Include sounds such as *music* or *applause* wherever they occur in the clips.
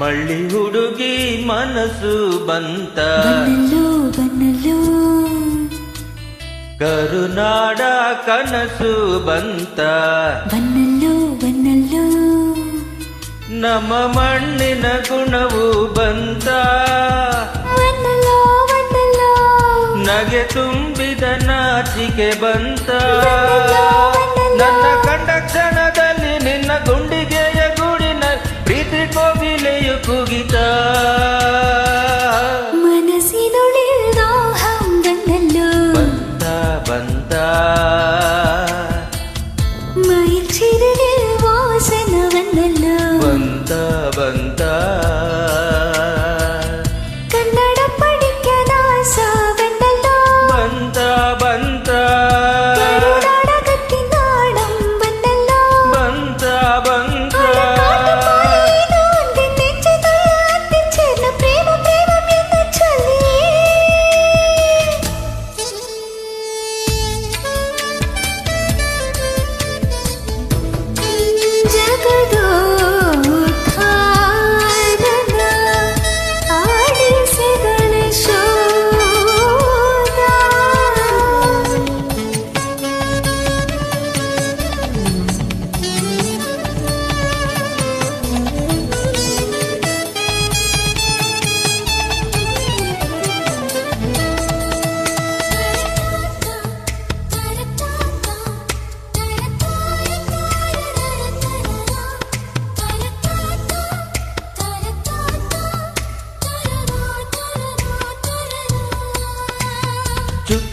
ಮಳ್ಳಿ ಹುಡುಗಿ ಮನಸ್ಸು ಬಂತ. ಕರುನಾಡ ಕನಸು ಬಂತ. ನಮ್ಮ ಮಣ್ಣಿನ ಗುಣವು ಬಂತ. ನಗೆ ತುಂಬಿದ ನಾಚಿಕೆ ಬಂತ.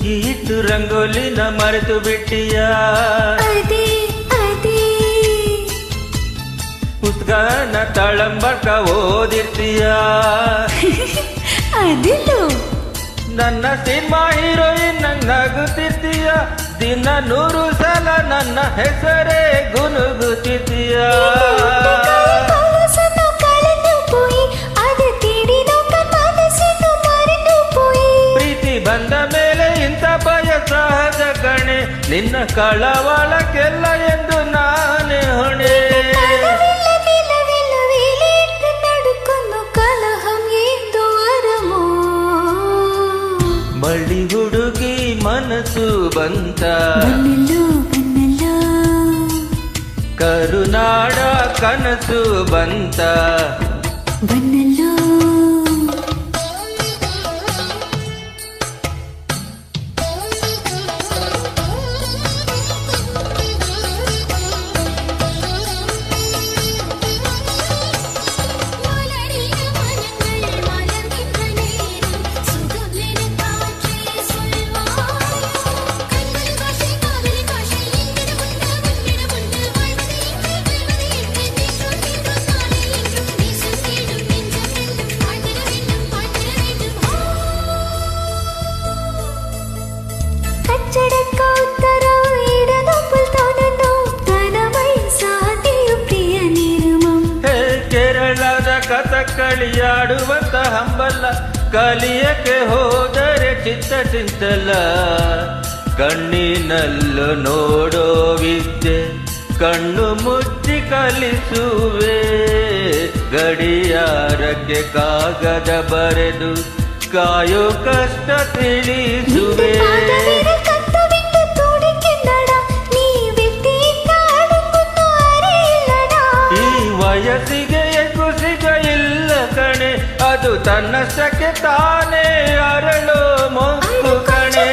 ಚುಕ್ಕಿ ಇಟ್ಟು ರಂಗೋಲಿನ ಮರೆತು ಬಿಟ್ಟಿಯ? ಪುಸ್ತಕನ ತಳಂಬಕ ಓದಿರ್ತೀಯ? *laughs* ನನ್ನ ಸಿನಿಮಾ ಹೀರೋಯಿನ್ ನಂಗ್ ನಗುತ್ತಿರ್ತೀಯ? ದಿನ ನೂರು ಸಲ ನನ್ನ ಹೆಸರೇ ಗುನುಗುತ್ತಿದ್ದೀಯ ನಿನ್ನ ಕಳವಳಕ್ಕೆಲ್ಲ ಎಂದು ನಾನೇ ಹೊಣೆ. ಬಳ್ಳಿ ಹುಡುಗಿ ಮನಸ್ಸು ಬಂತ. ಕರುನಾಡ ಕನಸು ಬಂತ. ಬನ್ನಿ ಕಥಕಳಿಯಾಡುವಂತ ಹಂಬಲ್ಲ ಕಲಿಯಕ್ಕೆ ಹೋದರೆ ಚಿತ್ತ ಚಿಂತಲ್ಲ ಕಣ್ಣಿನಲ್ಲೂ ನೋಡೋ ವಿದ್ಯೆ ಕಣ್ಣು ಮುಚ್ಚಿ ಕಲಿಸುವೆ ಗಡಿಯಾರಕ್ಕೆ ಕಾಗದ ಬರೆದು ಕಾಯೋ ಕಷ್ಟ ತಿಳಿಸುವೆ ಈ ವಯಸ್ಸಿ ತನ್ನಷ್ಟಕ್ಕೆ ತಾನೇ ಅರಳು ಮೊಕ್ಕಣೆ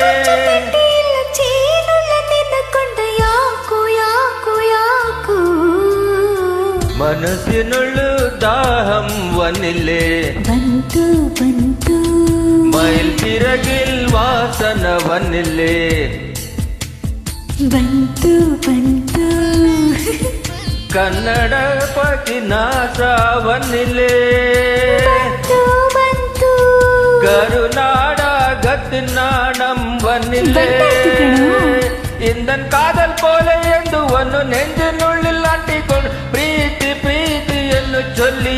ಮನಸ್ಸಿನುಳ್ಳು ದಾಹಂ ವನಿಲೆ ಬಂತು ಬಂತು ಮೈಲ್ ತಿರಗಿಲ್ ವಾಸನವನಿಲೆ ಬಂತು ಬಂತು ಕನ್ನಡ ಪತಿ ನಾಸವನಿಲೆ ಕರು ನಾಡ ಗದ್ದಿನಂಬನಿಲ್ಲೇ ಇಂದನ್ ಕಾದಲ್ ಪೋಲೆ ಎಂದು ಒಂದು ನೆಂಜ ನುಳ್ಳಿಲ್ಲಾಟಿಕೊಂಡು ಪ್ರೀತಿ ಪ್ರೀತಿಯನ್ನು ಚೊಲ್ಲಿ